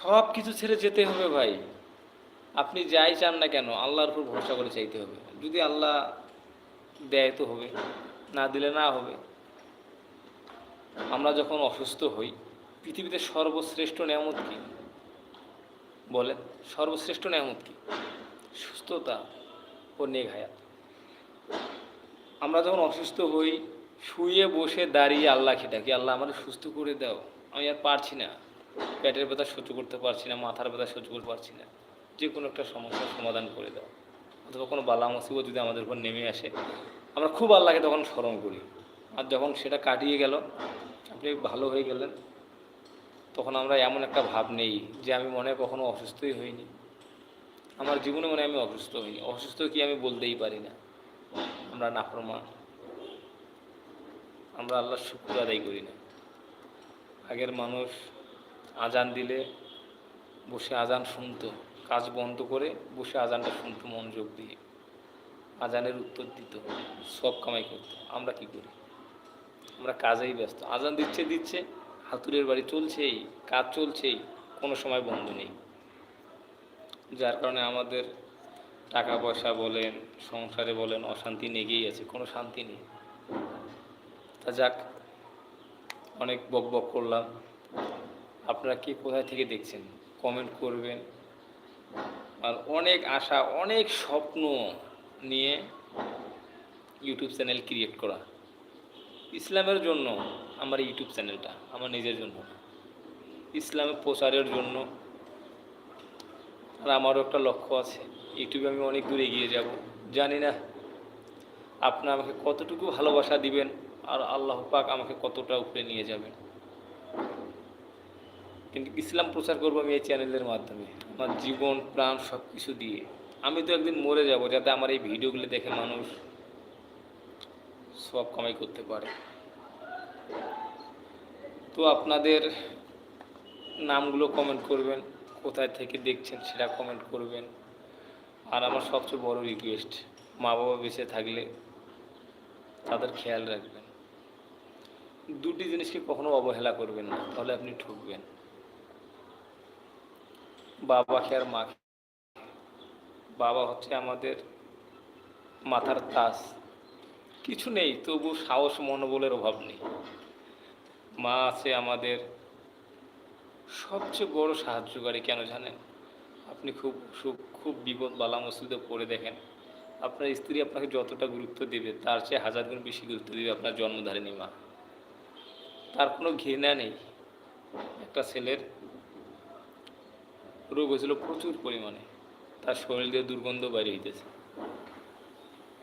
সব কিছু ছেড়ে যেতে হবে ভাই। আপনি যাই চান না কেন, আল্লাহর উপর ভরসা করে চাইতে হবে। যদি আল্লাহ দেয় তো হবে, না দিলে না হবে। আমরা যখন অসুস্থ হই, পৃথিবীতে সর্বশ্রেষ্ঠ নিয়ামত কি? বলেন, সর্বশ্রেষ্ঠ নিয়ামত কি? সুস্থতা ও নেঘায়াত আমরা যখন অসুস্থ হই, শুয়ে বসে দাঁড়িয়ে আল্লাহকে ডাকি আল্লাহ আমাকে সুস্থ করে দাও? আমি আর পারছি না। পেটের ব্যথা সহ্য করতে পারছি না, মাথার ব্যথা সহ্য করতে পারছি না। যে কোনো একটা সমস্যার সমাধান করে দাও। অথবা কোনো বালা মুসিবত যদি আমাদের উপর নেমে আসে, আমরা খুব আল্লাহকে তখন স্মরণ করি। আর যখন সেটা কাটিয়ে গেল, আপনি ভালো হয়ে গেলেন, তখন আমরা এমন একটা ভাব নেই যে আমি মনে কখনো অসুস্থই হইনি। আমার জীবনে মনে আমি অসুস্থ হইনি। অসুস্থ কি আমি বলতেই পারি না। আমরা নাফরমান। আমরা আল্লাহর শুক্র আদায় করি না। আগের মানুষ আজান দিলে বসে আজান শুনতো। কাজ বন্ধ করে বসে আজানটা শুনতো মনোযোগ দিয়ে। আজানের উত্তর দিত। সব কামাই করতো। আমরা কি করি? আমরা কাজেই ব্যস্ত। আজান দিচ্ছে দিচ্ছে। হাতুরের বাড়ি চলছেই, কাজ চলছেই, কোনো সময় বন্ধ নেই। যার কারণে আমাদের টাকা পয়সা বলেন, সংসারে বলেন, অশান্তি নেগেই আছে, কোনো শান্তি নেই। তা যাক, অনেক বক বক করলাম। আপনারা কি কোথায় থেকে দেখছেন? কমেন্ট করবেন। আর অনেক আশা, অনেক স্বপ্ন নিয়ে ইউটিউব চ্যানেল ক্রিয়েট করা। ইসলামের জন্য আমার ইউটিউব চ্যানেলটা আমার নিজের জন্য ইসলামের প্রচারের জন্য। আর আমারও একটা লক্ষ্য আছে। ইউটিউবে আমি অনেক দূর এগিয়ে যাব। জানি না আপনি আমাকে কতটুকু ভালোবাসা দিবেন আর আল্লাহ পাক আমাকে কতটা উপরে নিয়ে যাবেন। কিন্তু ইসলাম প্রচার করব আমি এই চ্যানেলের মাধ্যমে। আমার জীবন, প্রাণ সব কিছু দিয়ে। আমি তো একদিন মরে যাব যাতে আমার এই ভিডিওগুলো দেখে মানুষ সব কামাই করতে পারে। তো আপনাদের নামগুলো কমেন্ট করবেন, কোথায় থেকে দেখছেন সেটা কমেন্ট করবেন। আর আমার সবচেয়ে বড় রিকোয়েস্ট মা বাবা বেঁচে থাকলে তাদের খেয়াল রাখবেন। দুটি জিনিসকে কখনো অবহেলা করবেন না, তাহলে আপনি ঠকবেন। বাবাকে আর মাকে। বাবা হচ্ছে আমাদের মাথার তাস। কিছু নেই, তবু সাহস, মনোবলের অভাব নেই। মা আছে আমাদের সবচেয়ে বড় সাহায্যকারী, কেন জানেন? আপনি খুব সুখ, খুব বিপদ, বালা মুসিদে পড়ে দেখেন। আপনার স্ত্রী আপনাকে যতটা গুরুত্ব দেবে, তার চেয়ে হাজার গুণ বেশি গুরুত্ব দেবে আপনার জন্মধারিণী মা। তার কোনো ঘৃণা নেই। একটা ছেলের রোগ হয়েছিল প্রচুর পরিমাণে। তার শরীর দিয়ে দুর্গন্ধ বাইরে হইতেছে।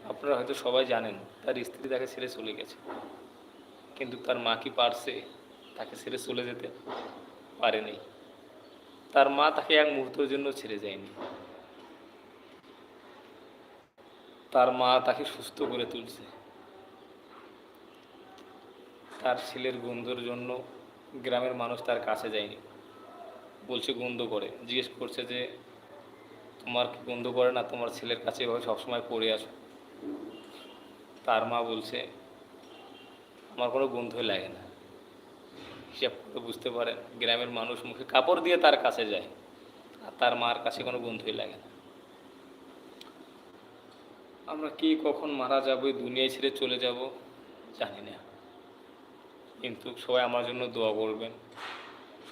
আপনারা হয়তো সবাই জানেন, তার স্ত্রী তাকে ছেড়ে চলে গেছে। কিন্তু তার মা কি পারছে তাকে ছেড়ে চলে যেতে? পারেনি তার মা তাকে এক মুহূর্তের জন্য ছেড়ে যায়নি। তার মা তাকে সুস্থ করে তুলছে। তার ছেলের গন্ধর জন্য গ্রামের মানুষ তার কাছে যায়নি। বলছে গন্ধ করে, জিজ্ঞেস করছে যে, তোমার কি গন্ধ করে না? তোমার ছেলের কাছে এভাবে সবসময় পড়ে আসো তার মা বলছে, আমার কোনো গন্ধই লাগে না। হিসাব করে বুঝতে পারেন গ্রামের মানুষ মুখে কাপড় দিয়ে তার কাছে যায়, আর তার মার কাছে কোনো গন্ধই লাগে না। আমরা কে কখন মারা যাব দুনিয়ায় ছেড়ে চলে যাব, জানি না। কিন্তু সবাই আমার জন্য দোয়া করবেন।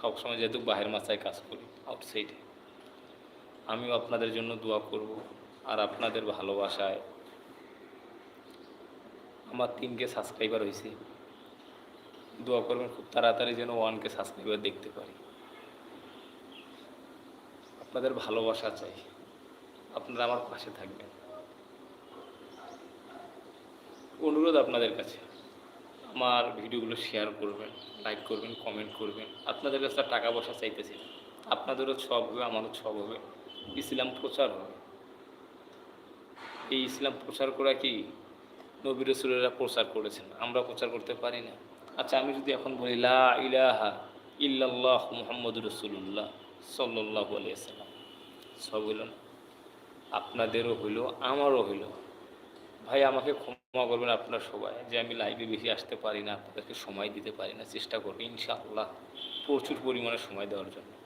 সবসময় যেহেতু বাহের মাথায় কাজ করি আউটসাইডে আমিও আপনাদের জন্য দোয়া করব আর আপনাদের ভালোবাসায় আমার তিনকে সাবস্ক্রাইবার হয়েছে দোয়া করবেন খুব তাড়াতাড়ি যেন ওয়ানকে সাবস্ক্রাইবার দেখতে পারি। আপনাদের ভালোবাসা চাই। আপনারা আমার পাশে থাকবেন। অনুরোধ আপনাদের কাছে। আমার ভিডিওগুলো শেয়ার করবেন লাইক করবেন কমেন্ট করবেন। আপনাদের কাছে টাকা পয়সা চাইতেছি আপনাদেরও সব হবে, আমারও সব হবে। ইসলাম প্রচার হবে। এই ইসলাম প্রচার করা কি নবী রসুলেরা প্রচার করেছেন? আমরা প্রচার করতে পারি না। আচ্ছা আমি যদি এখন বলি, লা ইলাহা ইল্লাল্লাহ মুহাম্মদ রসুল্লাহ সাল্লাহ আলিয়াল্লাম সব হইল আপনাদেরও হইল, আমারও হইল। ভাই, আমাকে ক্ষমা করবেন আপনার সবাই, যে আমি লাইভে বেশি আসতে পারি না, আপনাদেরকে সময় দিতে পারি না, চেষ্টা করব, ইনশাআল্লাহ প্রচুর পরিমাণে সময় দেওয়ার জন্য।